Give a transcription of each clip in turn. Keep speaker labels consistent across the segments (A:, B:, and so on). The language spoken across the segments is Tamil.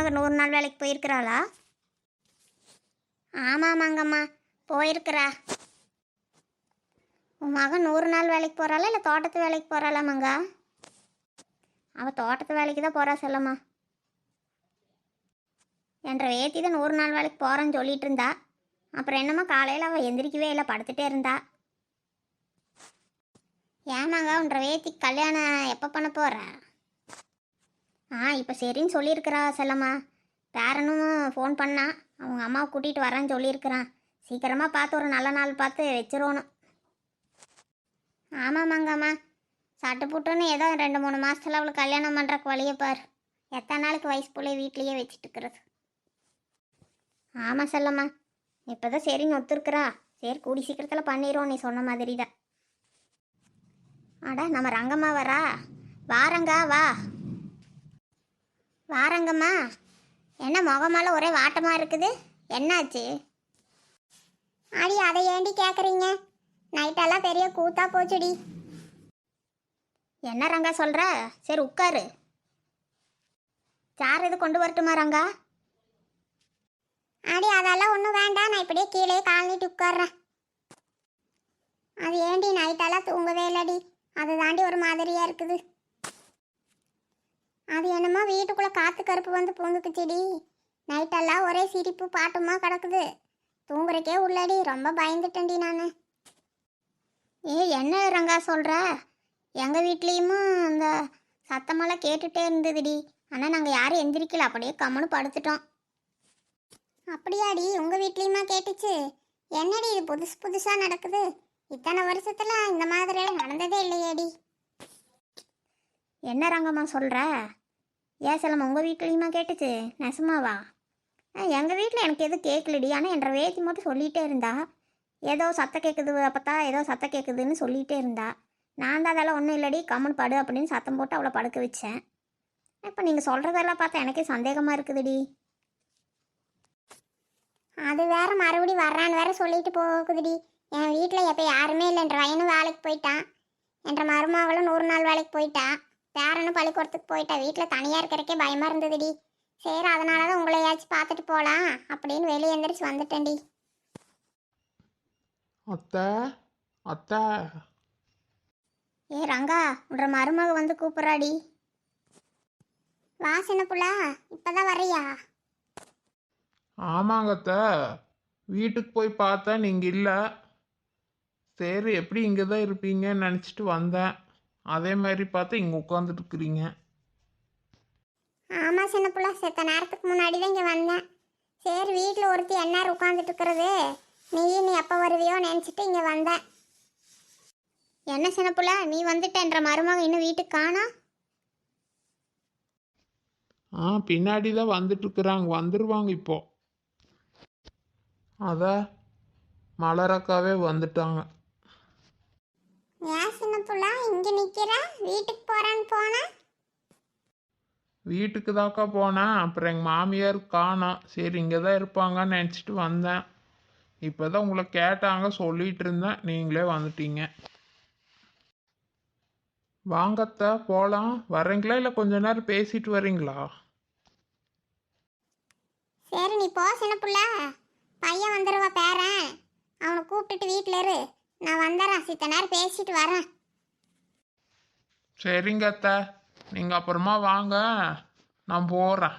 A: மருமக நூறு நாள் வேலைக்கு போயிருக்கிறாளா? ஆமாமாங்கம்மா போயிருக்கிறா. உன் மகன் நூறு நாள் வேலைக்கு போகிறாளா இல்லை தோட்டத்து வேலைக்கு போகிறாளாமாங்க அவள் தோட்டத்து வேலைக்கு தான் போகிறா செல்லம்மா. என்ற வேத்தி தான் நூறு நாள் வேலைக்கு போகிறேன்னு சொல்லிட்டு இருந்தா அப்புறம் என்னம்மா காலையில் அவள் எந்திரிக்கவே இல்லை படுத்துட்டே இருந்தா. ஏமாங்க உன்ற வேத்தி கல்யாணம் எப்போ பண்ண போகிறா ஆ இப்போ சரின்னு சொல்லியிருக்கிறா செல்லம்மா. பேரனும் ஃபோன் பண்ணான் அவங்க அம்மாவை கூட்டிகிட்டு வரேன்னு சொல்லியிருக்கிறான். சீக்கிரமாக பார்த்து ஒரு நல்ல நாள் பார்த்து வச்சிருவணும். ஆமாம் மங்கம்மா. சட்டு புட்டுன்னு ஏதோ ரெண்டு மூணு மாதத்தில் அவளுக்கு கல்யாணம் பண்ணுறக்கு வழியை பார். எத்தனை நாளைக்கு வயசு பிள்ளைய வீட்லேயே வச்சுட்டு இருக்கிறது ஆமாம் செல்லம்மா. இப்போ தான் சரின்னு ஒத்துருக்குறா. சரி கூடி சீக்கிரத்தில் பண்ணிடுவோம் நீ சொன்ன மாதிரி தான் அட நம்ம ரங்கம்மா வரா. வாரங்கா வா. வாரங்கம்மா. என்ன முகமால ஒரே வாட்டமாக இருக்குது? என்னாச்சு? அடி அதை ஏண்டி கேட்குறீங்க நைட்டெல்லாம் பெரிய கூத்தா போச்சுடி. என்ன ரங்கா சொல்கிற சரி உட்காரு. சார் இது கொண்டு வரட்டுமா ரங்கா? அடி அதெல்லாம் ஒன்றும் வேண்டாம். நான் இப்படியே கீழே கால் நீட்டி உட்கார்றேன். அது ஏண்டி நைட்டெல்லாம் தூங்கவே இல்லடி. அது தாண்டி ஒரு மாதிரியாக இருக்குது. அது என்னமோ வீட்டுக்குள்ளே காற்று கருப்பு வந்து பூந்துக்குச்சுடி நைட்டெல்லாம் ஒரே சிரிப்பு பாட்டுமா கிடக்குது. தூங்குறக்கே உள்ளடி ரொம்ப பயந்துட்டேன்டி நான். ஏ என்ன ரங்கா சொல்கிற எங்கள் வீட்லேயுமே அந்த சத்தமெல்லாம் கேட்டுகிட்டே இருந்ததுடி. ஆனால் நாங்கள் யாரும் எந்திரிக்கல அப்படியே கம்முன்னு படுத்துட்டோம். அப்படியாடி உங்கள் வீட்லேயுமா கேட்டுச்சு? என்னடி இது புதுசு புதுசாக நடக்குது? இத்தனை வருஷத்தில் இந்த மாதிரியெல்லாம் நடந்ததே இல்லையேடி. என்ன ரங்கம்மா சொல்கிற ஏன் செல்லம் உங்கள் வீட்லேயுமா கேட்டுச்சு? நெசமாவா எங்கள் வீட்டில் எனக்கு எதுவும் கேட்கலடி ஆனால் என்ற வேதி மட்டும் சொல்லிகிட்டே இருந்தா. ஏதோ சத்தம் கேட்குது அப்பத்தா ஏதோ சத்தம் கேட்குதுன்னு சொல்லிகிட்டே இருந்தா. நான் தான் அதெல்லாம் ஒன்றும் இல்லடி கம்மன் படு அப்படின்னு சத்தம் போட்டு அவளை படுக்க வச்சேன். இப்போ நீங்கள் சொல்கிறதெல்லாம் பார்த்தா எனக்கே சந்தேகமாக இருக்குதுடி. அது வேற மறுபடி வர்றான்னு வேற சொல்லிட்டு போகுதுடி. என் வீட்டில் எப்போ யாருமே இல்லை என்ற வயனும் வேலைக்கு போயிட்டான். என்ற மருமகளும் நூறு நாள் வேலைக்கு போயிட்டான் பேரனும் பள்ளிக்கூடத்துக்கு போயிட்டா. வீட்டில் தனியாக இருக்கிறக்கே பயமாக இருந்ததுடி. சரி அதனால தான் உங்களையாச்சும் பார்த்துட்டு போகலாம் அப்படின்னு வெளியே எந்திரிச்சு வந்துட்டேன்டி.
B: அத்தை அத்தை.
A: ஏ ரங்கா உன்ற மருமக வந்து கூப்பிட்றாடி. வா சின்ன புள்ள. இப்போதான் வர்றியா?
B: ஆமாங்க அத்தை. வீட்டுக்கு போய் பார்த்தா நீங்கள் இல்லை. சரி எப்படி இங்கே தான் இருப்பீங்கன்னு நினச்சிட்டு வந்தேன். அதே மாதிரி பார்த்தா இங்கே உட்காந்துட்டு இருக்கிறீங்க
A: ஆமாம் சின்ன புள்ள. செத்த நேரத்துக்கு முன்னாடி தான் இங்கே வந்தேன். சரி வீட்டில் ஒருத்தி என்ன உட்காந்துட்டு இருக்கிறது நீ நீ எப்போ வருவியோ நினச்சிட்டு இங்கே வந்தேன். என்ன சின்ன புள்ள? நீ வந்துட்டேன்ற மருமக இன்னும் வீட்டுக்கு காணா?
B: ஆ பின்னாடி தான் வந்துட்டு இருக்கிறாங்க வந்துடுவாங்க இப்போ அத மலரக்காவே வந்துட்டாங்க.
A: ஏன் சின்ன புள்ள இங்கே வீட்டுக்கு போகிறேன்னு போனேன்
B: வீட்டுக்கு தாக்கா போனேன். அப்புறம் எங்கள் மாமியார் காணோம் சரி இங்கே தான் இருப்பாங்கன்னு நினச்சிட்டு வந்தேன். இப்போ தான் உங்களை கேட்டாங்க சொல்லிட்டு இருந்தேன். நீங்களே வந்துட்டீங்க. வாங்கத்த போகலாம் வரீங்களா இல்லை கொஞ்ச நேரம் பேசிட்டு வரீங்களா
A: சரி நீ போ சின்ன புள்ள. பையன் வந்துடுவா பேரன். அவனை கூப்பிட்டுட்டு வீட்டில் இரு. நான் வந்துடுறேன் சித்த நேரம் பேசிட்டு வரேன்
B: சரிங்க அத்தை. நீங்கள் அப்புறமா வாங்க. நான் போகிறேன்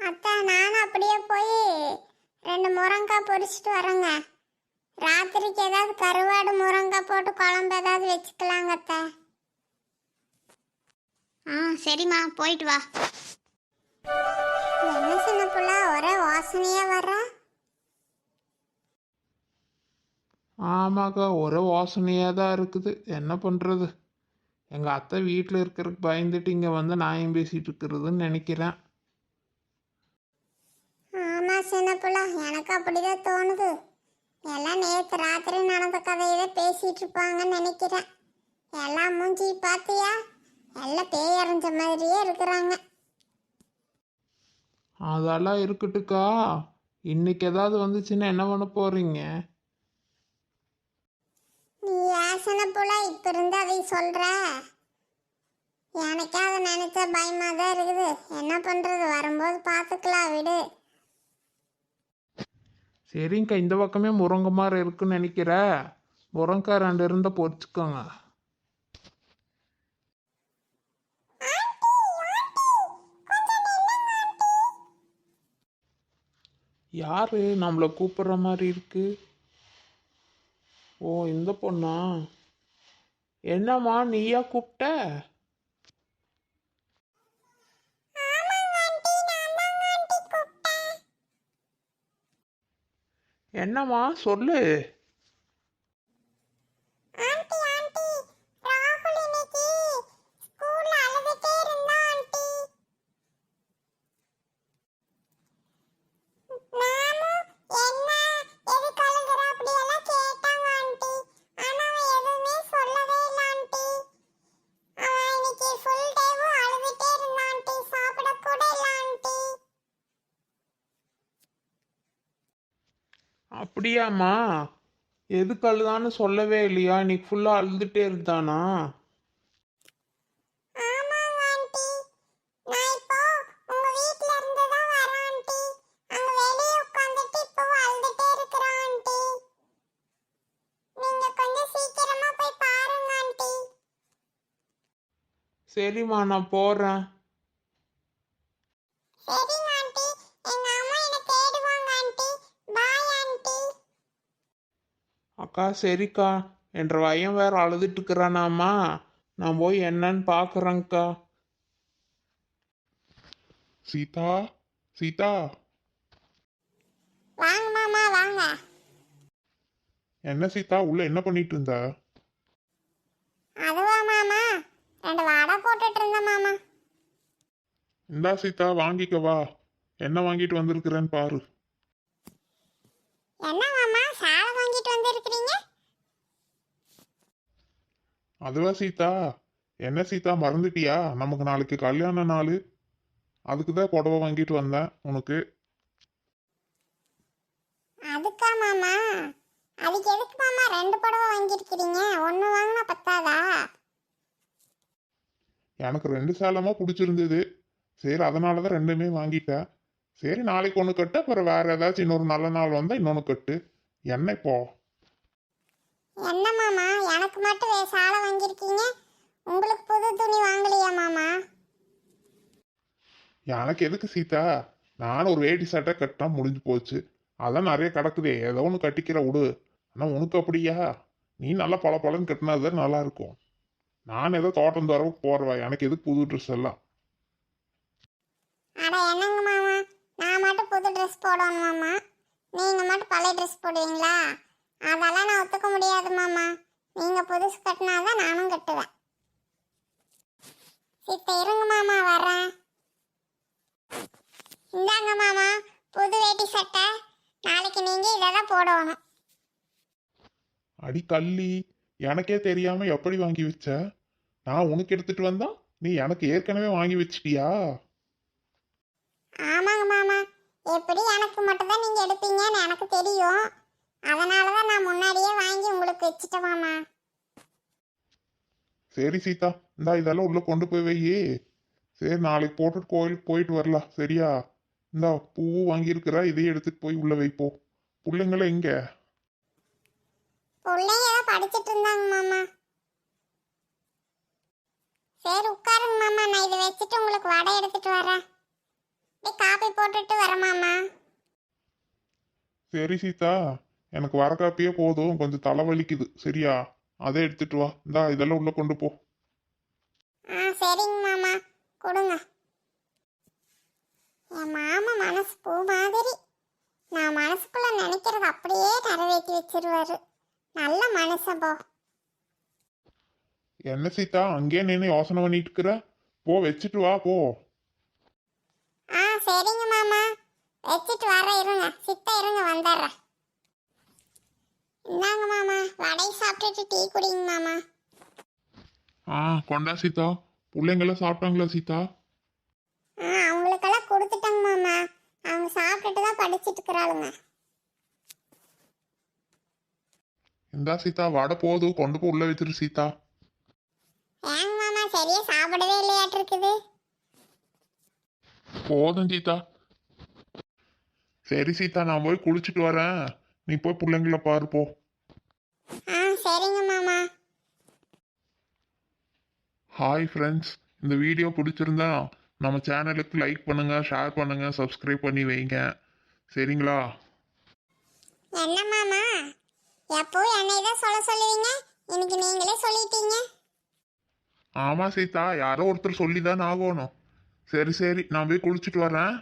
A: அத்தை நானும் அப்படியே போய் ரெண்டு முருங்காய் பொரிச்சிட்டு வரேங்க. ராத்திரிக்கு ஏதாவது கருவாடு முருங்காய் போட்டு குழம்பு ஏதாவது வச்சுக்கலாங்க அத்தை. ஆ சரிம்மா. போயிட்டு வா. என்ன சின்ன புள்ள? ஒரே வாசனையா வர
B: ஆமாக்கா ஒரே வாசனையாக தான் இருக்குது. என்ன பண்ணுறது எங்கள் அத்தை வீட்டில் இருக்கிறதுக்கு பயந்துட்டு இங்கே வந்து நியாயம் பேசிகிட்டு இருக்கிறதுன்னு நினைக்கிறேன்.
A: ஆமா சின்ன புள்ள. எனக்கு அப்படிதான் தோணுது. எல்லாம் நேத்து ராத்திரி நடந்த கதையவே பேசிட்டு இருப்பாங்கன்னு நினைக்கிறேன். எல்லாம் மூஞ்சி பாத்தியா? எல்லாம் பேய் அரைஞ்ச மாதிரியே இருக்கிறாங்க.
B: அதெல்லாம் இருக்கட்டுக்கா இன்னைக்கு ஏதாவது வந்துச்சுன்னா என்ன பண்ண போகிறீங்க
A: நீ யாசனை போல இப்ப இருந்து அதை சொல்ற? எனக்கே அதை நினைச்சா பயமா தான் இருக்குது. என்ன பண்றது? வரும்போது பார்த்துக்கலாம் விடு.
C: சரிங்கக்கா இந்த பக்கமே முருங்கை மரம் இருக்குன்னு நினைக்கிற? முருங்கக்காய் ரெண்டு இருந்தா பொறிச்சுக்கோங்க யாரு நம்மளை கூப்பிடுற மாதிரி இருக்கு? ஓ இந்த பொண்ணா? என்னம்மா நீயா கூப்பிட்ட? என்னம்மா சொல்லு
A: ஆண்டி ஆண்டி ராகுல் இன்னைக்கு ஸ்கூல்ல அழுதுட்டே இருந்தான் ஆண்டி நானும் என்ன எதுக்கு அழுகுற அப்படி எல்லாம் கேட்டாங்க ஆண்டி ஆனா அவன் எதுவுமே சொல்லவே இல்ல ஆண்டி அவன் இன்னைக்கு ஃபுல் டேவும் அழுதுட்டே இருந்தான் ஆண்டி சாப்பிட கூட இல்ல ஆண்டி
C: அப்படியாம்மா? எதுக்கு அழுதான்னு சொல்லவே இல்லையா? இன்னைக்கு ஃபுல்லாக அழுதுட்டே இருந்தானா?
A: ஆண்டி. நான் இப்போ உங்க வீட்ல இருந்து தான் வரேன் ஆண்டி அங்க வெளிய உட்கார்ந்துட்டு இப்போ அழுதுட்டே இருக்கிறான் ஆண்டி நீங்க கொஞ்சம் சீக்கிரமா போய் பாருங்க ஆண்டி
C: சரிம்மா நான் போகிறேன்
A: சரிங்க ஆண்டி எங்க அம்மா என்ன தேடுவாங்க ஆண்டி பாய் ஆண்டி
C: அக்கா சரிக்கா. என்ற பையன் வேற அழுதுட்டு இருக்கிறானாம்மா நான் போய் என்னன்னு பார்க்குறேங்க்கா சீதா சீதா.
A: வாங்க மாமா வாங்க.
C: என்ன சீதா உள்ள என்ன பண்ணிட்டு இருந்த
A: அதுவா மாமா ரெண்டு வடை போட்டுட்டு இருந்தேன் மாமா.
C: இந்தா சீதா வாங்கிக்க வா என்ன வாங்கிட்டு வந்திருக்கிறேன்னு பாரு.
A: என்ன வந்திருக்கிறீங்க
C: அதுவா சீதா. என்ன சீதா மறந்துட்டியா? நமக்கு நாளைக்கு கல்யாண நாள். அதுக்கு தான் புடவை வாங்கிட்டு வந்தேன் உனக்கு.
A: அதுக்கா மாமா. அதுக்கு எதுக்கு மாமா ரெண்டு புடவை வாங்கியிருக்கிறீங்க? ஒன்று வாங்கினா பத்தாதா?
C: எனக்கு ரெண்டு சேலமா பிடிச்சிருந்தது. சரி அதனால தான் ரெண்டுமே வாங்கிட்டேன். சரி நாளைக்கு ஒன்று கட்டு அப்புறம் வேற ஏதாச்சும் இன்னொரு நல்ல நாள் வந்தால் இன்னொன்று கட்டு. என்ன இப்போ?
A: என்ன மாமா? எனக்கு மட்டும் சாலை வாங்கியிருக்கீங்க? உங்களுக்கு புது துணி வாங்கலையா மாமா?
C: எனக்கு எதுக்கு சீதா? நானும் ஒரு வேட்டி சட்டை கட்டினா முடிஞ்சு போச்சு. அதான் நிறைய கிடக்குதே. ஏதோ ஒன்று கட்டிக்கிற விடு. ஆனால் உனக்கு அப்படியா? நீ நல்லா பல பழன்னு கட்டினா தான் நல்லா இருக்கும். நான் ஏதோ தோட்டம் தோறவுக்கு போறவா? எனக்கு எதுக்கு புது ட்ரெஸ் எல்லாம்?
A: அட என்னங்க மாமா? நான் மட்டும் புது ட்ரெஸ் போடணும் மாமா. நீங்கள் மட்டும் பழைய ட்ரெஸ் போடுவீங்களா? அதெல்லாம் நான் ஒத்துக்க முடியாது மாமா. நீங்கள் புதுசு கட்டினாதான் நானும் கட்டுவேன். சித்த இருங்க மாமா வர்றேன். இந்தாங்க மாமா புது வேட்டி சட்டை. நாளைக்கு நீங்கள் இதை தான் போடணும்.
C: அடி கள்ளி எனக்கே தெரியாம எப்படி வாங்கி வச்ச? நான் உனக்கு எடுத்துட்டு வந்தா நீ எனக்கு ஏற்கனவே வாங்கி வச்சிட்டியா?
A: ஆமாங்க மாமா. எப்படி எனக்கு மட்டும் தான் நீங்கள் எடுப்பீங்கன்னு எனக்கு தெரியும். அதனால தான் நான் முன்னாடியே வாங்கி உங்களுக்கு வச்சுட்டேன் மாமா.
C: சரி சீதா. இந்தா இதெல்லாம் உள்ள கொண்டு போய் வையே. சரி நாளைக்கு போட்டுட்டு கோயிலுக்கு போயிட்டு வரலாம். சரியா? இந்தா பூவு வாங்கியிருக்கிறா இதையும் எடுத்துட்டு போய் உள்ள வைப்போம். பிள்ளைங்கள எங்க?
A: பிள்ளைங்க படிச்சிட்டு இருந்தாங்க மாமா. சரி உட்காருங்க மாமா. நான் இதை வச்சுட்டு உங்களுக்கு வடை எடுத்துட்டு வரேன். காப்பி போட்டுட்டு வரேன் மாமா.
C: சரி சீதா. எனக்கு வர காப்பியே போதும். கொஞ்சம் தலைவலிக்குது. சரியா? அதை எடுத்துட்டு வா. இந்தா இதெல்லாம் உள்ள கொண்டு போ.
A: ஆ சரிங்க மாமா. கொடுங்க. என் மாமா மனசு பூ மாதிரி. நான் மனசுக்குள்ள நினைக்கிறது அப்படியே நிறைவேற்றி வச்சிருவாரு. நல்ல மனுஷன் போ.
C: என்ன சீதா? அங்கேயே நின்று யோசனை பண்ணிட்டு இருக்கிற? போ வச்சுட்டு வா போ.
A: ஆ சரிங்க மாமா. வச்சுட்டு வர இருங்க. சித்த இருங்க வந்துடுறேன் இந்தாங்க மாமா வடை சாப்பிட்டுட்டு டீ குடிங்க மாமா.
C: ஆ கொண்டா சீதா. பிள்ளைங்களாம் சாப்பிட்டாங்களா சீதா?
A: ஆ அவங்களுக்கெல்லாம் கொடுத்துட்டேங்க மாமா. அவங்க சாப்பிட்டுட்டு தான் படிச்சிட்டு இருக்கிறாளுங்க.
C: இந்தா சீதா வடை போதும். கொண்டு போய் உள்ள வச்சிரு சீதா.
A: ஏங்க மாமா சரியா சாப்பிடவே இல்லையாட்டு இருக்குது
C: போதும் சீதா. சரி சீதா நான் போய் குளிச்சுட்டு வரேன். நீ போய் பிள்ளைங்கள பாரு போ.
A: ஆ சரிங்க மாமா.
C: ஹாய் ஃப்ரெண்ட்ஸ் இந்த வீடியோ பிடிச்சிருந்தா நம்ம சேனலுக்கு லைக் பண்ணுங்க ஷேர் பண்ணுங்க சப்ஸ்கிரைப் பண்ணி வைங்க. சரிங்களா?
A: என்ன மாமா? எப்போ என்னை தான் சொல்ல சொல்லுவீங்க? இன்னைக்கு நீங்களே சொல்லிட்டீங்க.
C: ஆமா சீதா யாரோ ஒருத்தர் சொல்லி தான் ஆகணும். சரி சரி நான் போய் குளிச்சுட்டு வரேன்.